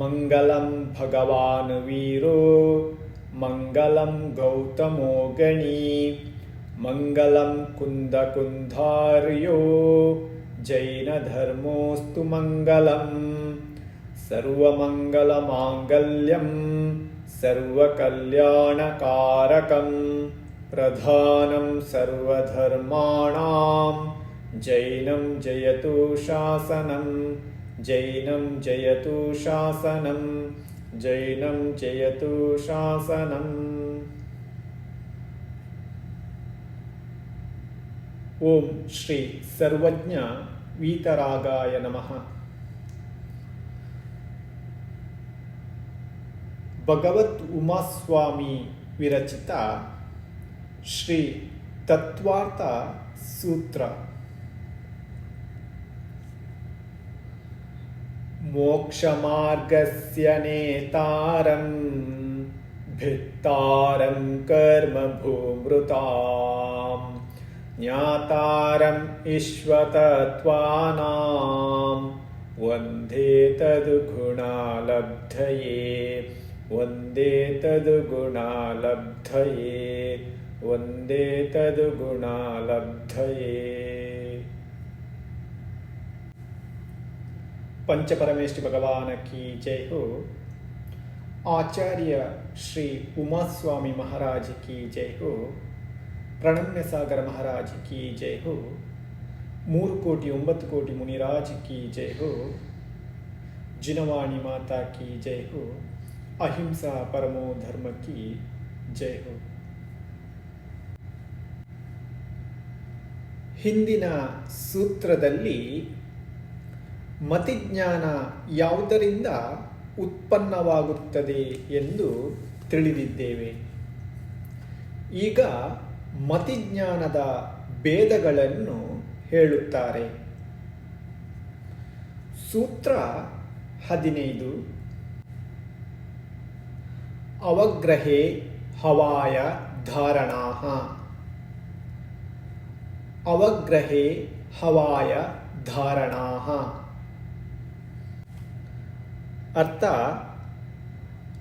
मङ्गलं भगवान् वीरो। मङ्गलं गौतमो गणी मङ्गलं कुन्दकुन्धार्यो। जैनधर्मोऽस्तु मङ्गलम् सर्वमङ्गलमाङ्गल्यं। सर्वकल्याणकारकं। प्रधानं सर्वधर्माणां। जैनं जयतु शासनं जैनं जयतु शासनं जैनं जयतु शासनम् ॐ श्री सर्वज्ञ वीतरागाय नमः। भगवत् उमास्वामी विरचिता श्री तत्त्वार्तासूत्र मोक्षमार्गस्य नेतारं भित्तारं कर्मभूमृताम् ज्ञातारम् ईश्वतत्त्वानां वन्दे तद्गुणालब्धये वन्दे तद्गुणालब्धये वन्दे तद्गुणालब्धये ಪಂಚಪರಮೇಶ್ವರಿ ಭಗವಾನ ಕಿ ಜೈ ಹೋ. ಆಚಾರ್ಯ ಶ್ರೀ ಉಮಾಸ್ವಾಮಿ ಮಹಾರಾಜ ಕೀ ಜೈ ಹೋ. ಪ್ರಣಮ್ಯ ಸಾಗರ ಮಹಾರಾಜ್ ಕಿ ಜೈ ಹೋ. ಮೂರು ಕೋಟಿ ಒಂಬತ್ತು ಕೋಟಿ ಮುನಿರಾಜ್ ಕೀ ಜೈ ಹೋ. ಜಿನವಾಣಿ ಮಾತಾ ಕೀ ಜೈ ಹೋ. ಅಹಿಂಸಾ ಪರಮೋ ಧರ್ಮ ಕಿ ಜೈ ಹೋ. ಹಿಂದಿನ ಸೂತ್ರದಲ್ಲಿ ಮತಿಜ್ಞಾನ ಯಾವುದರಿಂದ ಉತ್ಪನ್ನವಾಗುತ್ತದೆ ಎಂದು ತಿಳಿದಿದ್ದೇವೆ. ಈಗ ಮತಿಜ್ಞಾನದ ಭೇದಗಳನ್ನು ಹೇಳುತ್ತಾರೆ. ಸೂತ್ರ ಹದಿನೈದು. ಅವಗ್ರಹೇ ಹವಾಯ ಧಾರಣಾ ಅವಗ್ರಹೇ ಹವಾಯ ಧಾರಣಾ ಅರ್ಥ,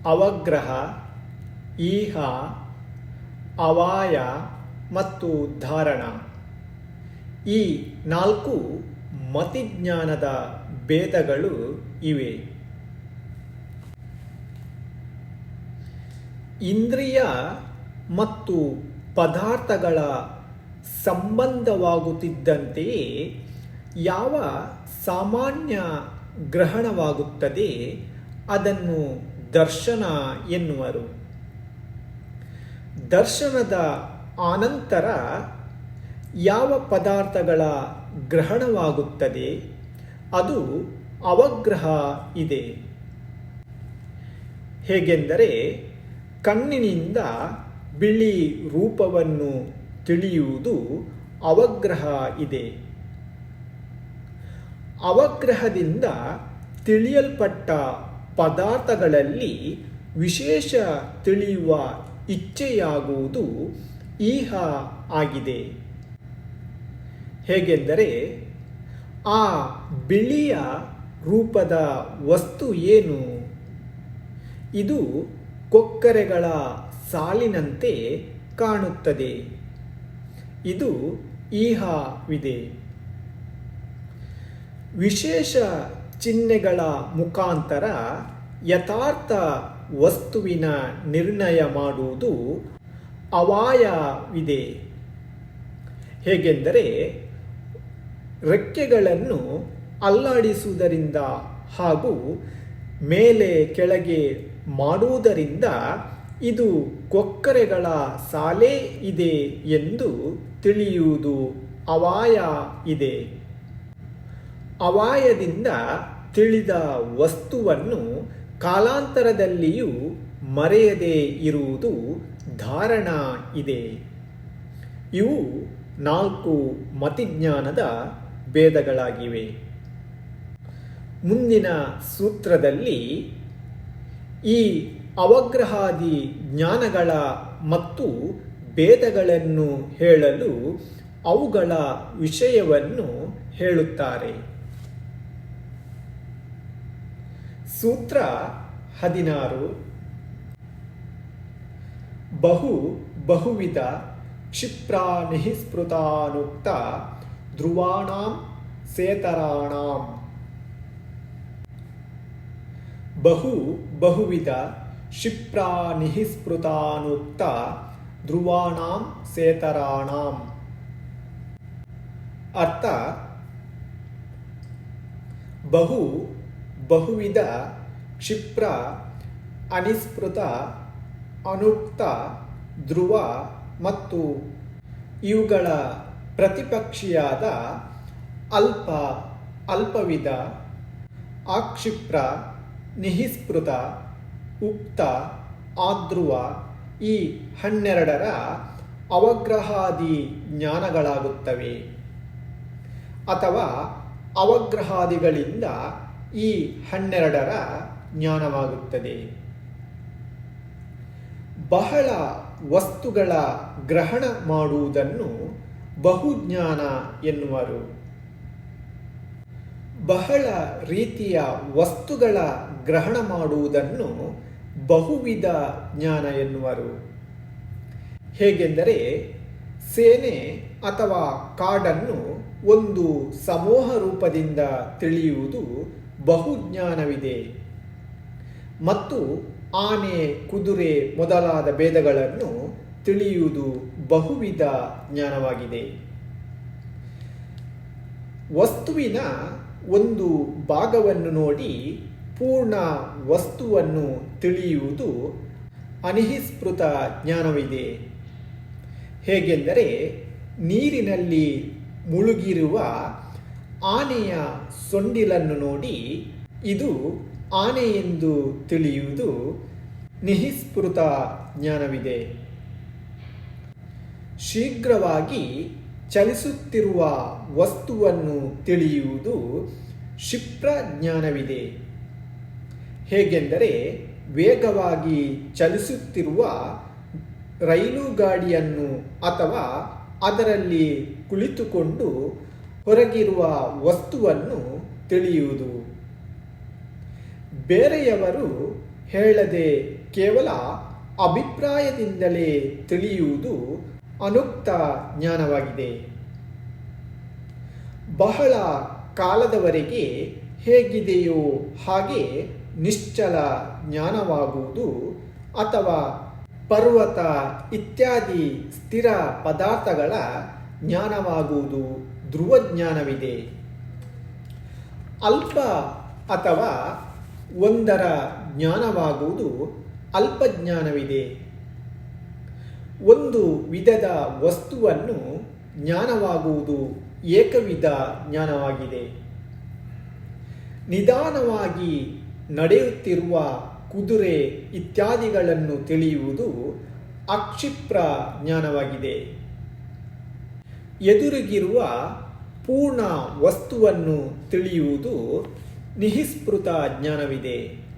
ಅವಗ್ರಹ, ಈಹ, ಅವಾಯ ಮತ್ತು ಧಾರಣ. ಈ ನಾಲ್ಕು ಮತಿಜ್ಞಾನದ ಭೇದಗಳು ಇವೆ. ಇಂದ್ರಿಯ ಮತ್ತು ಪದಾರ್ಥಗಳ ಸಂಬಂಧವಾಗುತ್ತಿದ್ದಂತೆಯೇ ಯಾವ ಸಾಮಾನ್ಯ ಗ್ರಹಣವಾಗುತ್ತದೆ, ಅದನ್ನು ದರ್ಶನ ಎನ್ನುವರು. ದರ್ಶನದ ಆನಂತರ ಯಾವ ಪದಾರ್ಥಗಳ ಗ್ರಹಣವಾಗುತ್ತದೆ, ಅದು ಅವಗ್ರಹ ಇದೆ. ಹೇಗೆಂದರೆ, ಕಣ್ಣಿನಿಂದ ಬಿಳಿ ರೂಪವನ್ನು ತಿಳಿಯುವುದು ಅವಗ್ರಹ ಇದೆ. ಅವಗ್ರಹದಿಂದ ತಿಳಿಯಲ್ಪಟ್ಟ ಪದಾರ್ಥಗಳಲ್ಲಿ ವಿಶೇಷ ತಿಳಿಯುವ ಇಚ್ಛೆಯಾಗುವುದು ಈಹ ಆಗಿದೆ. ಹೇಗೆಂದರೆ, ಆ ಬಿಳಿಯ ರೂಪದ ವಸ್ತು ಏನು? ಇದು ಕೊಕ್ಕರೆಗಳ ಸಾಲಿನಂತೆ ಕಾಣುತ್ತದೆ. ಇದು ಈಹವಿದೆ. ವಿಶೇಷ ಚಿಹ್ನೆಗಳ ಮುಖಾಂತರ ಯಥಾರ್ಥ ವಸ್ತುವಿನ ನಿರ್ಣಯ ಮಾಡುವುದು ಅವಾಯವಿದೆ. ಹೇಗೆಂದರೆ ರೆಕ್ಕೆಗಳನ್ನು ಅಲ್ಲಾಡಿಸುವುದರಿಂದ ಹಾಗೂ ಮೇಲೆ ಕೆಳಗೆ ಮಾಡುವುದರಿಂದ ಇದು ಕೊಕ್ಕರೆಗಳ ಸಾಲೇ ಇದೆ ಎಂದು ತಿಳಿಯುವುದು ಅವಾಯ ಇದೆ ಅವಾಯದಿಂದ ತಿಳಿದ ವಸ್ತುವನ್ನು ಕಾಲಾಂತರದಲ್ಲಿಯೂ ಮರೆಯದೇ ಇರುವುದು ಧಾರಣ ಇದೆ. ಇವು ನಾಲ್ಕು ಮತಿಜ್ಞಾನದ ಭೇದಗಳಾಗಿವೆ. ಮುಂದಿನ ಸೂತ್ರದಲ್ಲಿ ಈ ಅವಗ್ರಹಾದಿ ಜ್ಞಾನಗಳ ಮತ್ತು ಭೇದಗಳನ್ನು ಹೇಳಲು ಅವುಗಳ ವಿಷಯವನ್ನು ಹೇಳುತ್ತಾರೆ. ಸೂತ್ರ ಹದಿನಾರು. ಬಹು ಬಹುವಿಧ ಕ್ಷಿಪ್ರಾನಿಸ್ಪೃತಾನುಕ್ತ ಧ್ರುವಾಣಾಂ ಸೇತರಾಣಾಂ. ಬಹು ಬಹುವಿಧ ಕ್ಷಿಪ್ರಾನಿಸ್ಪೃತಾನುಕ್ತ ಧ್ರುವಾಣಾಂ ಸೇತರಾಣಾಂ. ಅರ್ಥ? ಬಹು ಬಹುವಿಧ ಕ್ಷಿಪ್ರ ಅನಿಸ್ಪೃತ ಅನುಕ್ತ, ಧ್ರುವ ಮತ್ತು ಇವುಗಳ ಪ್ರತಿಪಕ್ಷಿಯಾದ ಅಲ್ಪ, ಅಲ್ಪವಿಧ ಆಕ್ಷಿಪ್ರ ನಿಹಿಸ್ಪೃತ ಉಕ್ತ, ಆಧ್ರುವ ಈ ಹನ್ನೆರಡರ ಅವಗ್ರಹಾದಿ ಜ್ಞಾನಗಳಾಗುತ್ತವೆ. ಅಥವಾ ಅವಗ್ರಹಾದಿಗಳಿಂದ ಈ ಹನ್ನೆರಡರ ಜ್ಞಾನವಾಗುತ್ತದೆ. ಬಹಳ ವಸ್ತುಗಳ ಗ್ರಹಣ ಮಾಡುವುದನ್ನು ಬಹುಜ್ಞಾನ ಎನ್ನುವರು. ಬಹಳ ರೀತಿಯ ವಸ್ತುಗಳ ಗ್ರಹಣ ಮಾಡುವುದನ್ನು ಬಹುವಿಧ ಜ್ಞಾನ ಎನ್ನುವರು. ಹೇಗೆಂದರೆ ಸೇನೆ ಅಥವಾ ಕಾಡನ್ನು ಒಂದು ಸಮೂಹ ರೂಪದಿಂದ ತಿಳಿಯುವುದು ಬಹುಜ್ಞಾನವಿದೆ. ಮತ್ತು ಆನೆ, ಕುದುರೆ ಮೊದಲಾದ ಭೇದಗಳನ್ನು ತಿಳಿಯುವುದು ಬಹುವಿಧ ಜ್ಞಾನವಾಗಿದೆ. ವಸ್ತುವಿನ ಒಂದು ಭಾಗವನ್ನು ನೋಡಿ ಪೂರ್ಣ ವಸ್ತುವನ್ನು ತಿಳಿಯುವುದು ಅನಿಹಿಸ್ಪೃತ ಜ್ಞಾನವಿದೆ. ಹೇಗೆಂದರೆ ನೀರಿನಲ್ಲಿ ಮುಳುಗಿರುವ ಆನೆಯ ಸೊಂಡಿಲನ್ನು ನೋಡಿ, ಇದು ಆನೆ ಎಂದು ತಿಳಿಯುವುದು ನಿಹಿಸ್ಪೃತ ಜ್ಞಾನವಿದೆ. ಶೀಘ್ರವಾಗಿ ಚಲಿಸುತ್ತಿರುವ ವಸ್ತುವನ್ನು ತಿಳಿಯುವುದು ಕ್ಷಿಪ್ರ ಜ್ಞಾನವಿದೆ. ಹೇಗೆಂದರೆ, ವೇಗವಾಗಿ ಚಲಿಸುತ್ತಿರುವ ರೈಲು ಗಾಡಿಯನ್ನು ಅಥವಾ ಅದರಲ್ಲಿ ಕುಳಿತುಕೊಂಡು ಹೊರಗಿರುವ ವಸ್ತುವನ್ನು ತಿಳಿಯುವುದು. ಬೇರೆಯವರು ಹೇಳದೆ ಕೇವಲ ಅಭಿಪ್ರಾಯದಿಂದಲೇ ತಿಳಿಯುವುದು ಅನುಕ್ತ ಜ್ಞಾನವಾಗಿದೆ. ಬಹಳ ಕಾಲದವರೆಗೆ ಹೇಗಿದೆಯೋ ಹಾಗೆ ನಿಶ್ಚಲ ಜ್ಞಾನವಾಗುವುದು ಅಥವಾ ಪರ್ವತ ಇತ್ಯಾದಿ ಸ್ಥಿರ ಪದಾರ್ಥಗಳ ಜ್ಞಾನವಾಗುವುದು ಧ್ರುವಜ್ಞಾನವಿದೆ. ಅಲ್ಪ ಅಥವಾ ಒಂದರ ಜ್ಞಾನವಾಗುವುದು ಅಲ್ಪಜ್ಞಾನವಿದೆ. ಒಂದು ವಿಧದ ವಸ್ತುವನ್ನು ಜ್ಞಾನವಾಗುವುದು ಏಕವಿಧ ಜ್ಞಾನವಾಗಿದೆ. ನಿಧಾನವಾಗಿ ನಡೆಯುತ್ತಿರುವ ಕುದುರೆ ಇತ್ಯಾದಿಗಳನ್ನು ತಿಳಿಯುವುದು ಅಕ್ಷಿಪ್ರ ಜ್ಞಾನವಾಗಿದೆ. ಎದುರಿಗಿರುವ ಪೂರ್ಣ ವಸ್ತುವನ್ನು ತಿಳಿಯುವುದು ನಿಹಿಸ್ಪೃತ ಜ್ಞಾನವಿದೆ.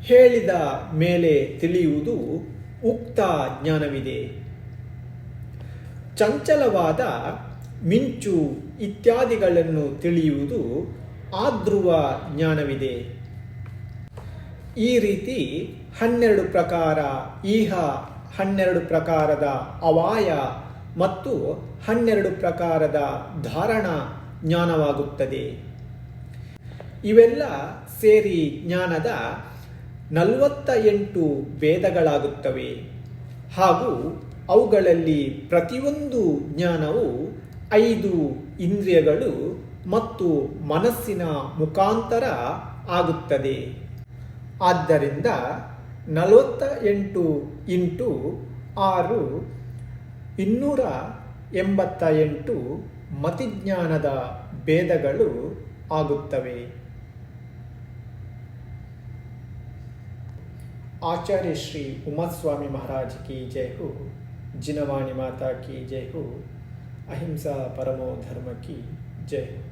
ಹೇಳಿದ ಮೇಲೆ ತಿಳಿಯುವುದು ಉಕ್ತ ಜ್ಞಾನವಿದೆ. ಚಂಚಲವಾದ ಮಿಂಚು ಇತ್ಯಾದಿಗಳನ್ನು ತಿಳಿಯುವುದು ಆದ್ರುವ ಜ್ಞಾನವಿದೆ. ಈ ರೀತಿ ಹನ್ನೆರಡು ಪ್ರಕಾರ ಈಹ ಹನ್ನೆರಡು ಪ್ರಕಾರದ ಅವಾಯ ಮತ್ತು ಹನ್ನೆರಡು ಪ್ರಕಾರದ ಧಾರಣ ಜ್ಞಾನವಾಗುತ್ತದೆ. ಇವೆಲ್ಲ ಸೇರಿ ಜ್ಞಾನದ ನಲವತ್ತ ಎಂಟು ವೇದಗಳಾಗುತ್ತವೆ. ಹಾಗೂ ಅವುಗಳಲ್ಲಿ ಪ್ರತಿಯೊಂದು ಜ್ಞಾನವು ಐದು ಇಂದ್ರಿಯಗಳು ಮತ್ತು ಮನಸ್ಸಿನ ಮುಖಾಂತರ ಆಗುತ್ತದೆ. ಆದ್ದರಿಂದ ನಲವತ್ತ ಎಂಟು ಇಂಟು ಆರು ಇನ್ನೂರ ಎಂಬತ್ತ ಎಂಟು ಮತಿಜ್ಞಾನದ ಭೇದಗಳು ಆಗುತ್ತವೆ. ಆಚಾರ್ಯ ಶ್ರೀ ಉಮಾಸ್ವಾಮಿ ಮಹಾರಾಜ್ ಕಿ ಜಯ ಹು, ಜಿನವಾಣಿ ಮಾತಾ ಕಿ ಜಯ ಹು, ಅಹಿಂಸಾ ಪರಮೋ ಧರ್ಮ ಕಿ ಜಯ ಹು.